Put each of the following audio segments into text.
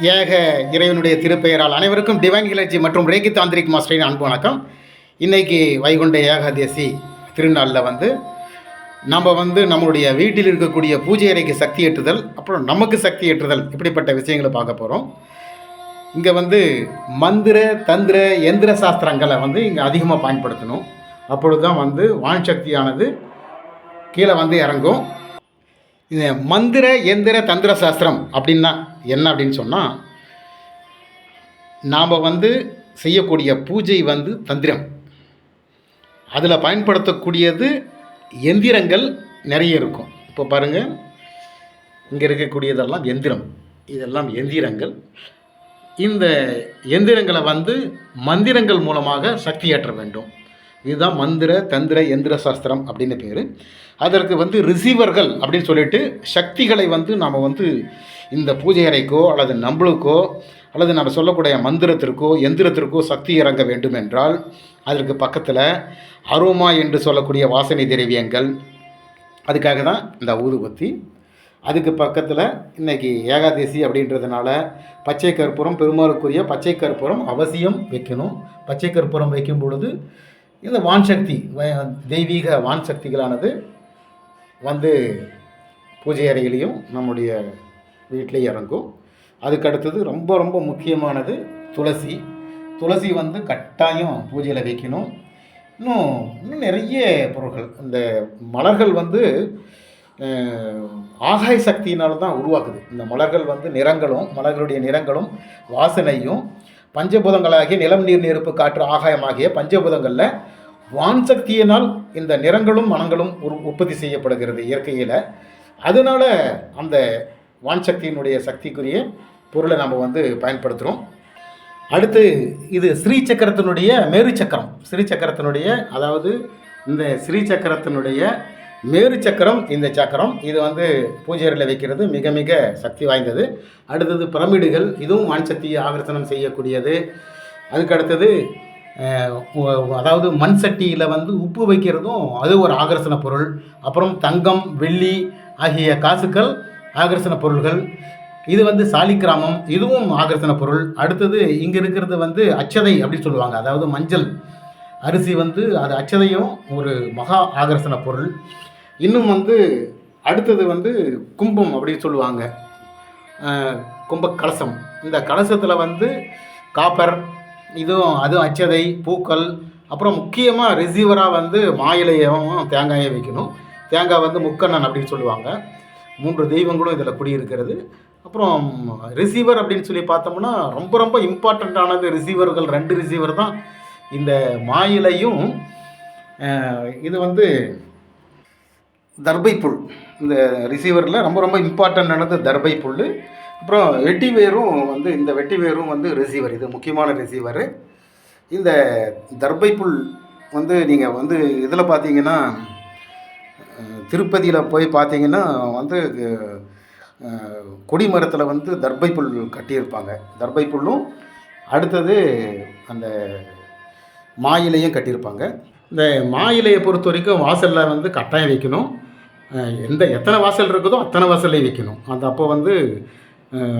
ஏக இறைவனுடைய திருப்பெயரால் அனைவருக்கும் டிவைன் கிளர்ச்சி மற்றும் ரேகி தாந்திரிக் மாஸ்டரின் அன்பு வணக்கம். இன்றைக்கி வைகுண்ட ஏகாதேசி திருநாளில் வந்து நம்ம வந்து நம்மளுடைய வீட்டில் இருக்கக்கூடிய பூஜை அறைக்கு சக்தி ஏற்றுதல் அப்புறம் நமக்கு சக்தி ஏற்றுதல் இப்படிப்பட்ட விஷயங்களை பார்க்க போகிறோம் இங்கே வந்து மந்திர தந்திர எந்திர சாஸ்திரங்களை வந்து இங்கே அதிகமாக பயன்படுத்தணும். அப்பொழுது தான் வந்து வான் சக்தியானது கீழே வந்து இறங்கும். இது மந்திர எந்திர தந்திர சாஸ்திரம் அப்படின்னா என்ன அப்படின்னு சொன்னால் நாம் வந்து செய்யக்கூடிய பூஜை வந்து தந்திரம். அதில் பயன்படுத்தக்கூடியது எந்திரங்கள் நிறைய இருக்கும். இப்போ பாருங்கள் இங்கே இருக்கக்கூடியதெல்லாம் எந்திரம். இதெல்லாம் எந்திரங்கள். இந்த எந்திரங்களை வந்து மந்திரங்கள் மூலமாக சக்தியேற்ற வேண்டும். இதுதான் மந்திர தந்திர எந்திர சாஸ்திரம் அப்படின்னு பேர். அதற்கு வந்து ரிசீவர்கள் அப்படின்னு சொல்லிட்டு சக்திகளை வந்து நாம் வந்து இந்த பூஜை அறைக்கோ அல்லது நம்மளுக்கோ அல்லது நம்ம சொல்லக்கூடிய மந்திரத்திற்கோ எந்திரத்திற்கோ சக்தி இறங்க வேண்டும் என்றால் அதற்கு பக்கத்தில் அரோமா என்று சொல்லக்கூடிய வாசனை திரவியங்கள். அதுக்காக தான் இந்த ஊதுபத்தி. அதுக்கு பக்கத்தில் இன்றைக்கி ஏகாதசி அப்படின்றதுனால பச்சை கற்பூரம் பெருமாளுக்குரிய பச்சை கற்பூரம் அவசியம் வைக்கணும். பச்சை கற்பூரம் வைக்கும் பொழுது இந்த வான் சக்தி தெய்வீக வான் சக்திகளானது வந்து பூஜை அறையிலையும் நம்முடைய வீட்டிலையும் இறங்கும். அதுக்கு அடுத்தது ரொம்ப ரொம்ப முக்கியமானது துளசி. துளசி வந்து கட்டாயம் பூஜையில் வைக்கணும். இன்னும் இன்னும் நிறைய பொருட்கள் இந்த மலர்கள் வந்து ஆகாய சக்தியினால தான் உருவாக்குது. இந்த மலர்கள் வந்து நிறங்களும் மலர்களுடைய நிறங்களும் வாசனையும் பஞ்சபூதங்களாகிய நிலம் நீர் நெருப்பு காற்று ஆகாயமாகிய பஞ்சபூதங்களில் வான் சக்தியினால் இந்த நிறங்களும் மனங்களும் உற் உற்பத்தி செய்யப்படுகிறது இயற்கையில். அதனால அந்த வான் சக்தியினுடைய சக்திக்குரிய பொருளை நம்ம வந்து பயன்படுத்துகிறோம் அடுத்து இது ஸ்ரீ சக்கரத்தினுடைய மேரு சக்கரம். ஸ்ரீ சக்கரத்தினுடைய அதாவது இந்த ஸ்ரீ சக்கரத்தினுடைய மேரு சக்கரம் இந்த சக்கரம் இது வந்து பூஜைகளில் வைக்கிறது மிக மிக சக்தி வாய்ந்தது. அடுத்தது பிரமிடுகள் இதுவும் வான் சக்தியை ஆகர்ஷணம் செய்யக்கூடியது. அதுக்கு அடுத்தது அதாவது மண் சட்டியில் வந்து உப்பு வைக்கிறதும் அது ஒரு ஆகர்ஷண பொருள். அப்புறம் தங்கம் வெள்ளி ஆகிய காசுக்கள் ஆகர்ஷண பொருள்கள். இது வந்து சாலிக்கிராமம் இதுவும் ஆகர்ஷண பொருள். அடுத்தது இங்கே இருக்கிறது வந்து அச்சதை அப்படின்னு சொல்லுவாங்க. அதாவது மஞ்சள். அரிசி வந்து அது அச்சதையும் ஒரு மகா ஆகர்ஷண பொருள். இன்னும் வந்து அடுத்தது வந்து கும்பம் அப்படின்னு சொல்லுவாங்க. கும்ப கலசம் இந்த கலசத்தில் வந்து காப்பர் இதுவும் அதுவும் அச்சதை பூக்கள் அப்புறம் முக்கியமாக ரிசீவராக வந்து மாயிலையும் தேங்காயை வைக்கணும். தேங்காய் வந்து முக்கண்ணன் அப்படின்னு சொல்லுவாங்க. மூன்று தெய்வங்களும் இதில் குடியிருக்கிறது. அப்புறம் ரிசீவர் அப்படின்னு சொல்லி பார்த்தோம்னா ரொம்ப ரொம்ப இம்பார்ட்டண்ட்டானது ரிசீவர்கள் ரெண்டு ரிசீவர் தான். இந்த மாயிலையும் இது வந்து தர்பை புல் இந்த ரிசீவரில் ரொம்ப ரொம்ப இம்பார்ட்டண்டானது தர்பை புல் அப்புறம் வெட்டி வேரும் வந்து இந்த வெட்டி வேரும் வந்து ரிசீவர் இது முக்கியமான ரிசீவர் இந்த தர்பை புல் வந்து நீங்கள் வந்து இதில் பார்த்தீங்கன்னா திருப்பதியில் போய் பார்த்தீங்கன்னா வந்து கொடிமரத்தில் வந்து தர்பை புல் கட்டியிருப்பாங்க. தர்பை புல்லும் அடுத்தது அந்த மாயிலையும் கட்டியிருப்பாங்க. இந்த மாயிலையை பொறுத்த வரைக்கும் வாசலில் வந்து கட்டாயம் வைக்கணும். எந்த எத்தனை வாசல் இருக்குதோ அத்தனை வாசல்லையும் வைக்கணும். அது அப்போ வந்து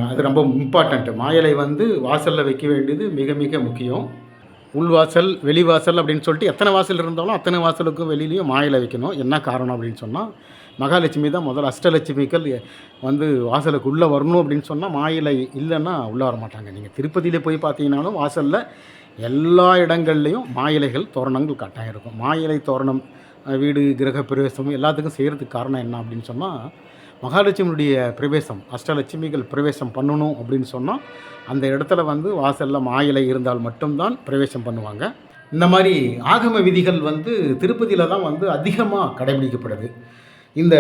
அது ரொம்ப இம்பார்ட்டண்ட்டு மாயிலை வந்து வாசலில் வைக்க வேண்டியது மிக மிக முக்கியம். உள்வாசல் வெளிவாசல் அப்படின்னு சொல்லிட்டு எத்தனை வாசல் இருந்தாலும் அத்தனை வாசலுக்கும் வெளியிலையும் மாயலை வைக்கணும். என்ன காரணம் அப்படின்னு சொன்னால் மகாலட்சுமி தான் முதல்ல அஷ்டலட்சுமிகள் வந்து வாசலுக்கு உள்ளே வரணும் அப்படின்னு சொன்னால் மாயிலை இல்லைன்னா உள்ளே வர மாட்டாங்க. நீங்கள் திருப்பதியில் போய் பார்த்தீங்கன்னாலும் வாசலில் எல்லா இடங்கள்லையும் மாயிலைகள் தோரணங்கள் கட்டாயம் இருக்கும். மாயிலை தோரணம் வீடு கிரக பிரவேசம் எல்லாத்துக்கும் செய்கிறதுக்கு காரணம் என்ன அப்படின்னு சொன்னால் மகாலட்சுமியுடைய பிரவேசம் அஷ்டலட்சுமிகள் பிரவேசம் பண்ணணும் அப்படின்னு சொன்னால் அந்த இடத்துல வந்து வாசலில் மாயிலை இருந்தால் மட்டும்தான் பிரவேசம் பண்ணுவாங்க. இந்த மாதிரி ஆகம விதிகள் வந்து திருப்பதியில் தான் வந்து அதிகமாக கடைபிடிக்கப்படுது. இந்த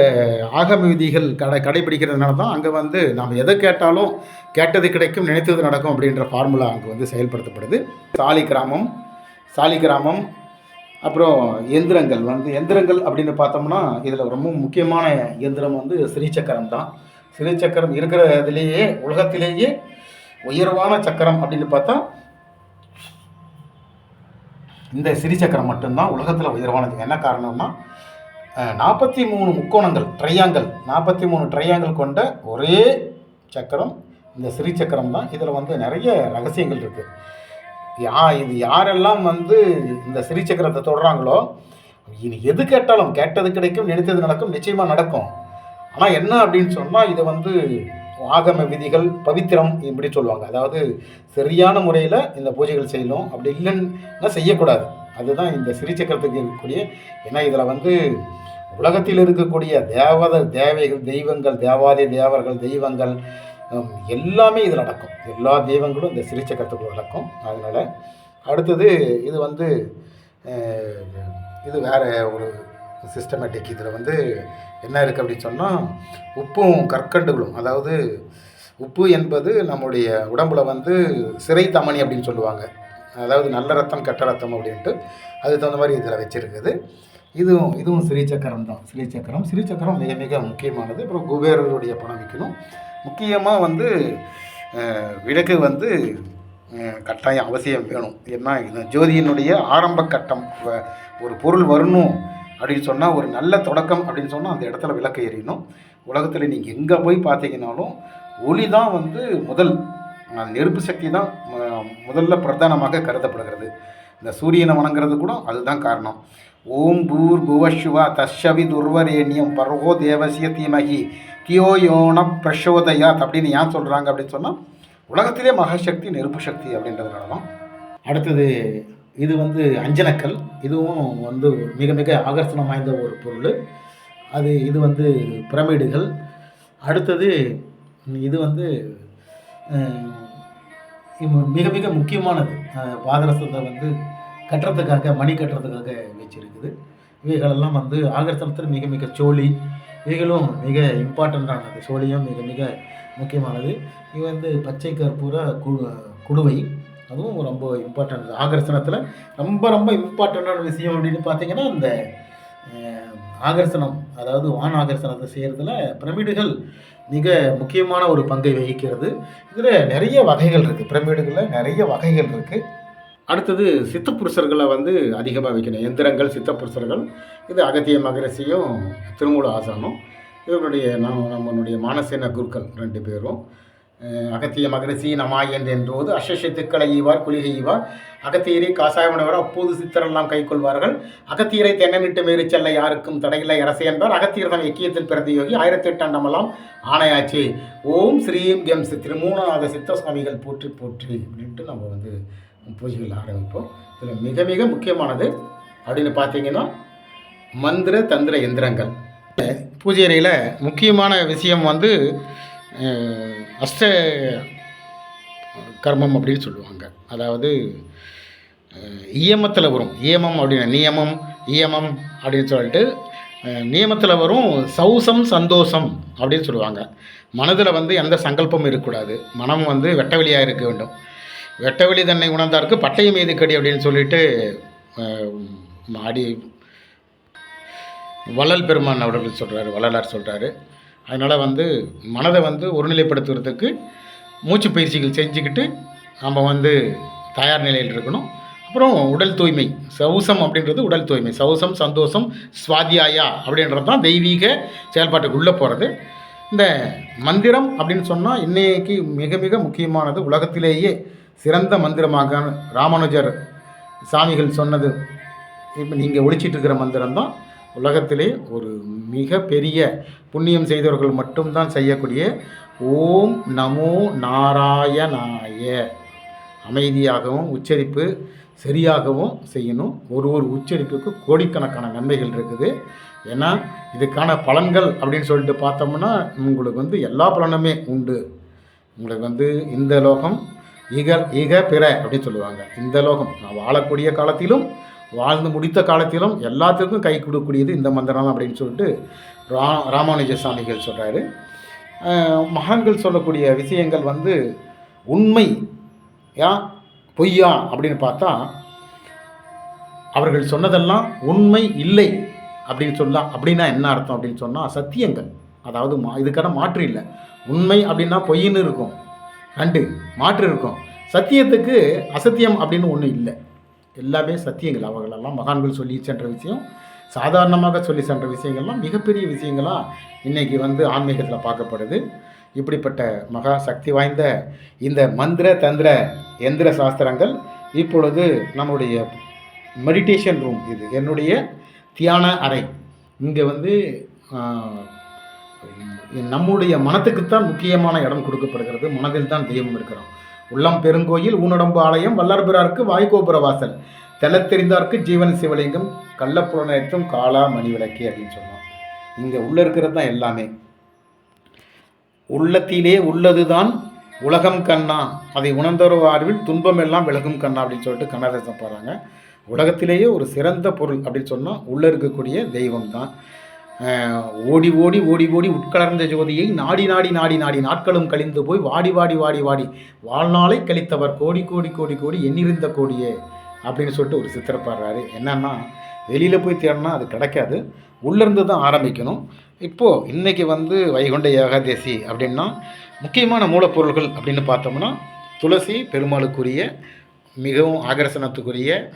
ஆகம விதிகள் கடை கடைபிடிக்கிறதுனால தான் அங்கே வந்து நாம் எதை கேட்டாலும் கேட்டது கிடைக்கும் நினைத்தது நடக்கும் அப்படின்ற ஃபார்முலா அங்கே வந்து செயல்படுத்தப்படுது. சாலி கிராமம் சாலி கிராமம் அப்புறம் எந்திரங்கள் வந்து எந்திரங்கள் அப்படின்னு பார்த்தோம்னா இதில் ரொம்ப முக்கியமான எந்திரம் வந்து ஸ்ரீசக்கரம் தான். ஸ்ரீசக்கரம் இருக்கிறதுலேயே உலகத்திலேயே உயர்வான சக்கரம் அப்படின்னு பார்த்தா இந்த ஸ்ரீசக்கரம் மட்டும்தான் உலகத்தில் உயர்வானது. என்ன காரணம்னா நாற்பத்தி மூணு முக்கோணங்கள் ட்ரையாங்கல் நாற்பத்தி மூணு ட்ரையாங்கல் கொண்ட ஒரே சக்கரம் இந்த சிறிச்சக்கரம் தான். இதில் வந்து நிறைய ரகசியங்கள் இருக்குது யா இது யாரெல்லாம் வந்து இந்த சிறிச்சக்கரத்தை தொடுறாங்களோ இது எது கேட்டாலும் கேட்டது கிடைக்கும் நினைத்தது நடக்கும் நிச்சயமாக நடக்கும். ஆனால் என்ன அப்படின்னு சொன்னால் இது வந்து ஆகம விதிகள் பவித்திரம் இப்படி சொல்லுவாங்க. அதாவது சரியான முறையில் இந்த பூஜைகள் செய்யணும். அப்படி இல்லைன்னா செய்யக்கூடாது. அதுதான் இந்த சிறிச்சக்கரத்துக்கு இருக்கக்கூடிய ஏன்னா இதில் வந்து உலகத்தில் இருக்கக்கூடிய தேவத தேவைகள் தெய்வங்கள் தேவாதி தேவர்கள் தெய்வங்கள் எல்லாமே இதில் அடக்கும் எல்லா தெய்வங்களும் இந்த ஸ்ரீசக்கரத்துக்குள்ள அடக்கும் அதனால் அடுத்தது இது வந்து இது வேறு ஒரு சிஸ்டமேட்டிக் இதில் வந்து என்ன இருக்குது அப்படின்னு சொன்னால் உப்பும் கற்கண்டுகளும். அதாவது உப்பு என்பது நம்முடைய உடம்புல வந்து சிறை தமணி அப்படின்னு சொல்லுவாங்க. அதாவது நல்ல ரத்தம் கெட்ட ரத்தம் அப்படின்ட்டு அதுக்கு தகுந்த மாதிரி இதில் வச்சுருக்குது. இதுவும் இதுவும் ஸ்ரீசக்கரம் தான். ஸ்ரீசக்கரம் ஸ்ரீசக்கரம் மிக மிக முக்கியமானது. அப்புறம் குபேரருடைய பணம் விற்கணும் முக்கியமாக வந்து விளக்கு வந்து கட்டாயம் அவசியம் வேணும். ஏன்னா இது ஜோதியினுடைய ஆரம்ப கட்டம். வ- ஒரு பொருள் வரணும் அப்படின்னு சொன்னால் ஒரு நல்ல தொடக்கம் அப்படின்னு சொன்னால் அந்த இடத்துல விளக்கு எறியணும் உலகத்தில் நீங்கள் எங்கே போய் பார்த்தீங்கன்னாலும் ஒளி தான் வந்து முதல். நெருப்பு சக்தி தான் முதல்ல பிரதானமாக கருதப்படுகிறது. இந்த சூரியனை வணங்குறது கூட அதுதான் காரணம். ஓம் பூர் புவஸ்வா தஷவி துர்வரேண்யம் பர்வோ தேவசிய தீமகி தியோயோன பிரசோதயாத் அப்படின்னு ஏன் சொல்கிறாங்க அப்படின்னு சொன்னால் உலகத்திலே மகாசக்தி நெருப்பு சக்தி அப்படின்றதுனால தான். அடுத்தது இது வந்து அஞ்சனக்கல். இதுவும் வந்து மிக மிக ஆகர்ஷணம் வாய்ந்த ஒரு பொருள். அது இது வந்து பிரமிடுகள். அடுத்தது இது வந்து மிக மிக முக்கியமானது. பாதரசத்தை வந்து கட்டுறதுக்காக மணி கட்டுறதுக்காக வச்சிருக்குது. இவைகளெல்லாம் வந்து ஆகர்த்தனத்தில் மிக மிக சோழி இவைகளும் மிக இம்பார்ட்டண்ட்டானது சோழியும் மிக மிக முக்கியமானது. இது வந்து பச்சை கற்பூர கு குடுவை. அதுவும் ரொம்ப இம்பார்ட்டன்ட் ஆகர்ஷணத்தில் ரொம்ப ரொம்ப இம்பார்ட்டண்ட்டான விஷயம் அப்படின்னு பார்த்தீங்கன்னா இந்த அஹ், ஆகர்ஷணம் அதாவது வான் ஆகர்ஷணத்தை செய்கிறதுல பிரமிடுகள் மிக முக்கியமான ஒரு பங்கை வகிக்கிறது. இதில் நிறைய வகைகள் இருக்குது பிரமிடுகளில் நிறைய வகைகள் இருக்குது அடுத்தது சித்தப்புருஷர்களை வந்து அதிகமாக வைக்கணும். எந்திரங்கள் சித்தப்புருஷர்கள். இது அகத்திய மகரிஷியும் திருமூல ஆசானும். இவருடைய நம் நம்மளுடைய மானசேன குருக்கள் ரெண்டு பேரும். அகத்திய மகரிஷி நமாயன் என்போது அஷஷத்துக்களை ஈவார் குளிகைவார் அகத்தியரை காசாயமனவர் அப்போது சித்தரெல்லாம் கைக்கொள்வார்கள் அகத்தியரை தென்னமிட்டு மீறி செல்ல யாருக்கும் தடையில்லை. அரசு என்பார். அகத்தியர் தம் எக்கியத்தில் பிறந்த யோகி. ஆயிரத்தி எட்டாண்டமெல்லாம் ஆணையாச்சு. ஓம் ஸ்ரீம் கெம் சி திருமூலநாத சித்த சுவாமிகள் போற்றி போற்றி அப்படின்ட்டு நம்ம வந்து பூஜைகள் ஆரம்பிப்போம். இதில் மிக மிக முக்கியமானது அப்படின்னு பார்த்தீங்கன்னா மந்திர தந்திர எந்திரங்கள். பூஜை அறையில் முக்கியமான விஷயம் வந்து அஷ்ட கர்மம் அப்படின்னு சொல்லுவாங்க. அதாவது இயமத்தில் வரும். இயமம் அப்படின்னு நியமம் இயமம் அப்படின்னு சொல்லிட்டு நியமத்தில் வரும் சௌசம் சந்தோஷம் அப்படின்னு சொல்லுவாங்க. மனதில் வந்து எந்த சங்கல்பமும் இருக்கக்கூடாது. மனம் வந்து வெட்டவெளியாக இருக்க வேண்டும். வெட்டவெளி தன்னை உணர்ந்தாருக்கு பட்டய மீது கடி அப்படின்னு சொல்லிட்டு அஹ், அடி வள்ளல் பெருமான் அவர்கள் சொல்கிறாரு வள்ளலார் சொல்கிறாரு அதனால் வந்து மனதை வந்து ஒருநிலைப்படுத்துறதுக்கு மூச்சு பயிற்சிகள் செஞ்சுக்கிட்டு நம்ம வந்து தயார் நிலையில் இருக்கணும். அப்புறம் உடல் தூய்மை சவுசம் அப்படின்றது உடல் தூய்மை சவுசம் சந்தோஷம் சுவாதியாயா அப்படின்றது தான் தெய்வீக செயல்பாட்டுக்குள்ளே போகிறது இந்த மந்திரம் அப்படின்னு சொன்னால் இன்றைக்கி மிக மிக முக்கியமானது உலகத்திலேயே சிறந்த மந்திரமாக ராமானுஜர் சாமிகள் சொன்னது. இப்போ நீங்கள் ஒழிச்சிட்டு இருக்கிற மந்திரம் தான் உலகத்திலே ஒரு மிக பெரிய புண்ணியம் செய்தவர்கள் மட்டும்தான் செய்யக்கூடிய ஓம் நமோ நாராயணாய. அமைதியாகவும் உச்சரிப்பு சரியாகவும் செய்யணும். ஒரு ஒரு உச்சரிப்புக்கு கோடிக்கணக்கான நன்மைகள் இருக்குது. ஏன்னா இதுக்கான பலன்கள் அப்படின்னு சொல்லிட்டு பார்த்தோம்னா உங்களுக்கு வந்து எல்லா பலனுமே உண்டு. உங்களுக்கு வந்து இந்த லோகம் இக இக பிற அப்படின்னு சொல்லுவாங்க. இந்த லோகம். நான் வாழக்கூடிய காலத்திலும் வாழ்ந்து முடித்த காலத்திலும் எல்லாத்துக்கும் கை கொடுக்கக்கூடியது இந்த மந்திரம் அப்படின்னு சொல்லிட்டு ரா ராமானுஜ சாமிகள் சொல்கிறாரு மகான்கள் சொல்லக்கூடிய விஷயங்கள் வந்து உண்மை யா பொய்யா அப்படின்னு பார்த்தா அவர்கள் சொன்னதெல்லாம் உண்மை இல்லை அப்படின்னு சொல்லலாம் அப்படின்னா என்ன அர்த்தம் அப்படின்னு சொன்னால் சத்தியங்கள். அதாவது மா இதுக்கான மாற்று இல்லை. உண்மை அப்படின்னா பொய்ன்னு இருக்கும். ரெண்டு மாற்று இருக்கும். சத்தியத்துக்கு அசத்தியம் அப்படின்னு ஒன்றும் இல்லை. எல்லாமே சத்தியங்கள். அவர்களெல்லாம் மகான்கள் சொல்லி சென்ற விஷயம். சாதாரணமாக சொல்லி சென்ற விஷயங்கள்லாம் மிகப்பெரிய விஷயங்களாக இன்றைக்கி வந்து ஆன்மீகத்தில் பார்க்கப்படுது. இப்படிப்பட்ட மகா சக்தி வாய்ந்த இந்த மந்திர தந்திர எந்திர சாஸ்திரங்கள் இப்பொழுது நம்முடைய மெடிடேஷன் ரூம் இது. என்னுடைய தியான அறை. இங்கே வந்து நம்முடைய மனத்துக்குத்தான் முக்கியமான இடம் கொடுக்கப்படுகிறது. மனதில் தான் தெய்வம் இருக்கிறோம். உள்ளம் பெருங்கோயில் ஊனடம்பு ஆலயம் வல்லார்பிறாருக்கு வாய்கோபுர வாசல் தெரிந்தார்க்கு ஜீவன் சிவலிங்கம் கள்ளப்புலனத்தும் காலா மணி விளக்கி அப்படின்னு சொன்னோம். இங்கே உள்ளே இருக்கிறது தான் எல்லாமே. உள்ளத்திலே உள்ளதுதான் உலகம் கண்ணா. அதை உணர்ந்தவர் வாழ்வில் துன்பம் எல்லாம் விலகும் கண்ணா அப்படின்னு சொல்லிட்டு கண்ணதாசன் போகிறாங்க உலகத்திலேயே ஒரு சிறந்த பொருள் அப்படின்னு சொன்னால் உள்ளே இருக்கக்கூடிய தெய்வம் தான் ஓடி ஓடி ஓடி ஓடி உட்கலர்ந்த ஜோதியை நாடி நாடி நாடி நாடி நாட்களும் கழிந்து போய் வாடி வாடி வாடி வாடி. வாழ்நாளை கழித்தவர் கோடி கோடி கோடி கோடி எண்ணிருந்த கோடியே அப்படின்னு சொல்லிட்டு ஒரு சித்தர் பாடுறாரு. என்னன்னா வெளியில் போய் தேடினா அது கிடைக்காது. உள்ளேருந்து தான் ஆரம்பிக்கணும். இப்போது இன்றைக்கி வந்து வைகுண்ட ஏகாதேசி அப்படின்னா முக்கியமான மூலப்பொருள்கள் அப்படின்னு பார்த்தோம்னா துளசி பெருமாளுக்குரிய மிகவும் ஆகர்ஷணத்துக்குரிய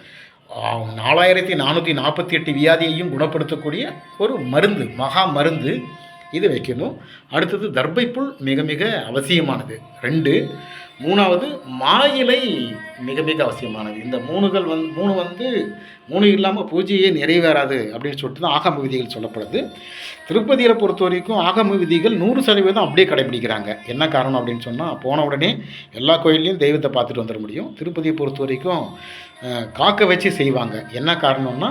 நாலாயிரத்தி நானூற்றி நாற்பத்தி எட்டு வியாதியையும் குணப்படுத்தக்கூடிய ஒரு மருந்து மகா மருந்து இது வைக்கணும். அடுத்தது தர்பைப்புல் மிக மிக அவசியமானது. ரெண்டு மூணாவது மாயிலை மிக மிக அவசியமானது. இந்த மூணுகள் வந்து மூணு வந்து மூணு இல்லாமல் பூஜையே நிறைவேறாது அப்படின்னு சொல்லிட்டு தான் ஆகம விதிகள் சொல்லப்படுது. திருப்பதியில் பொறுத்த வரைக்கும் ஆகம விதிகள் நூறு சதவீதம் அப்படியே கடைபிடிக்கிறாங்க. என்ன காரணம் அப்படின்னு சொன்னால் போன உடனே எல்லா கோயில்லையும் தெய்வத்தை பார்த்துட்டு வந்துட முடியும். திருப்பதியை பொறுத்த வரைக்கும் காக்க வச்சு செய்வாங்க. என்ன காரணம்னா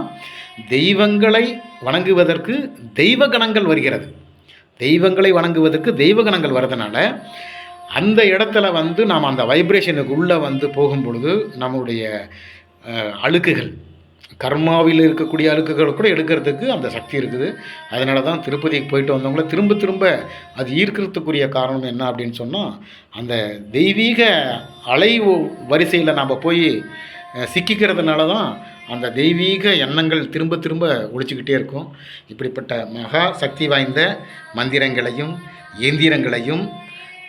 தெய்வங்களை வணங்குவதற்கு தெய்வ கணங்கள் வருகிறது. தெய்வங்களை வணங்குவதற்கு தெய்வ கணங்கள் வரதுனால அந்த இடத்துல வந்து நாம் அந்த வைப்ரேஷனுக்கு உள்ளே வந்து போகும் பொழுது நம்முடைய அழுக்குகள் கர்மாவில் இருக்கக்கூடிய அழுக்குகள் கூட எடுக்கிறதுக்கு அந்த சக்தி இருக்குது. அதனால தான் திருப்பதிக்கு போயிட்டு வந்தவங்கள திரும்ப திரும்ப அது ஈர்க்கிறதுக்குரிய காரணம் என்ன அப்படின்னு சொன்னால் அந்த தெய்வீக அலை வரிசையில் நாம் போய் சிக்கிக்கிறதுனால தான் அந்த தெய்வீக எண்ணங்கள் திரும்ப திரும்ப ஒழிச்சுக்கிட்டே இருக்கும். இப்படிப்பட்ட மகா சக்தி வாய்ந்த மந்திரங்களையும் இயந்திரங்களையும்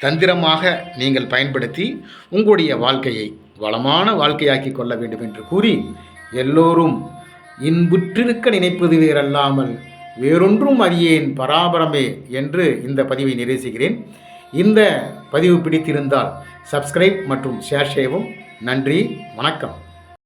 தந்திரமாக நீங்கள் பயன்படுத்தி உங்களுடைய வாழ்க்கையை வளமான வாழ்க்கையாக்கி கொள்ள வேண்டும் என்று கூறி எல்லோரும் இன்புற்றிருக்க நினைப்பது வேறல்லாமல் வேறொன்றும் அறியேன் பராபரமே என்று இந்த பதிவை நிறைவு செய்கிறேன் இந்த பதிவு பிடித்திருந்தால் சப்ஸ்கிரைப் மற்றும் ஷேர் செய்யவும் நன்றி வணக்கம்.